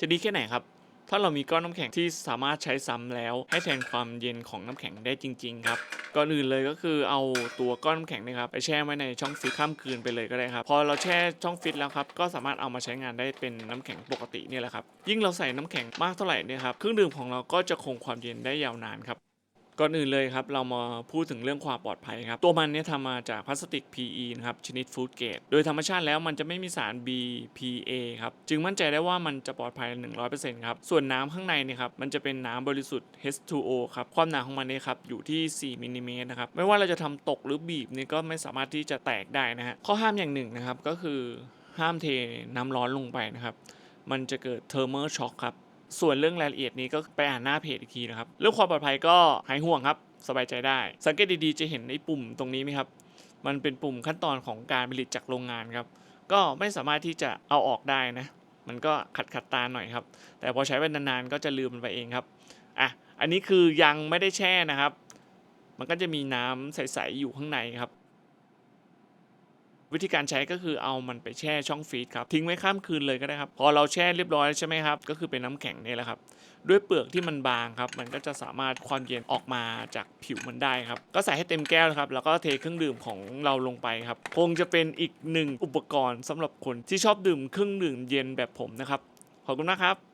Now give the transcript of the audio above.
จะดีแค่ไหนครับ ถ้าเรามีก้อนน้ำแข็งที่สามารถใช้ซ้ำแล้ว ให้แทนความเย็นของน้ำแข็งได้จริง ๆ ครับก่อนอื่นเลยก็คือเอาตัวก้อนน้ำแข็งนะครับไปแช่ไว้ในช่องฟิตข้ามคืนไปเลยก็ได้ครับ พอเราแช่ช่องฟิตแล้วครับก็สามารถเอามาใช้งานได้เป็นน้ำแข็งปกตินี่แหละครับยิ่งเราใส่น้ำแข็งมากเท่าไหร่เนี่ยครับเครื่องดื่มของเราก็จะคงความเย็นได้ยาวนานครับ ก่อนอื่นเลยครับ เรามาพูดถึงเรื่องความปลอดภัยครับ ตัวมันเนี่ยทำมาจากพลาสติก PE นะครับ ชนิดฟู้ดเกรดโดยธรรมชาติแล้วมันจะไม่มีสาร BPA ครับ จึงมั่นใจได้ว่ามันจะปลอดภัย 100%ครับ ส่วนน้ำข้างในเนี่ยครับ มันจะเป็นน้ำบริสุทธิ์ H2O ครับ ความหนาของมันเนี่ยครับ อยู่ที่ 4มิลลิเมตรนะครับ ไม่ว่าเราจะทำตกหรือบีบเนี่ยก็ไม่สามารถที่จะแตกได้นะฮะ ข้อห้ามอย่างหนึ่งนะครับ ก็คือห้ามเทน้ำร้อนลงไปนะครับ มันจะเกิดเทอร์เมอร์ช็อคครับ ส่วนเรื่องรายละเอียดนี้ก็ไปอ่านหน้าเพจอีกทีนะครับ เรื่องความปลอดภัยก็หายห่วงครับ สบายใจได้ สังเกตดีๆจะเห็นไอ้ปุ่มตรงนี้ไหมครับ มันเป็นปุ่มขั้นตอนของการผลิตจากโรงงานครับ ก็ไม่สามารถที่จะเอาออกได้นะ มันก็ขัดขัดตาหน่อยครับ แต่พอใช้ไปนานๆก็จะลืมมันไปเองครับ อะ อันนี้คือยังไม่ได้แช่นะครับ มันก็จะมีน้ำใสๆอยู่ข้างในครับ วิธีการใช้ก็คือเอามันไปแช่ช่องฟรีซครับทิ้งไว้ข้ามคืนเลยก็ได้ครับ พอเราแช่เรียบร้อยใช่ไหมครับ ก็คือเป็นน้ำแข็งนี่แหละครับ ด้วยเปลือกที่มันบางครับ มันก็จะสามารถความเย็นออกมาจากผิวมันได้ครับ ก็ใส่ให้เต็มแก้วนะครับ แล้วก็เทเครื่องดื่มของเราลงไปครับ คงจะเป็นอีกหนึ่งอุปกรณ์สำหรับคนที่ชอบดื่มเครื่องดื่มเย็นแบบผมนะครับ ขอบคุณมากครับ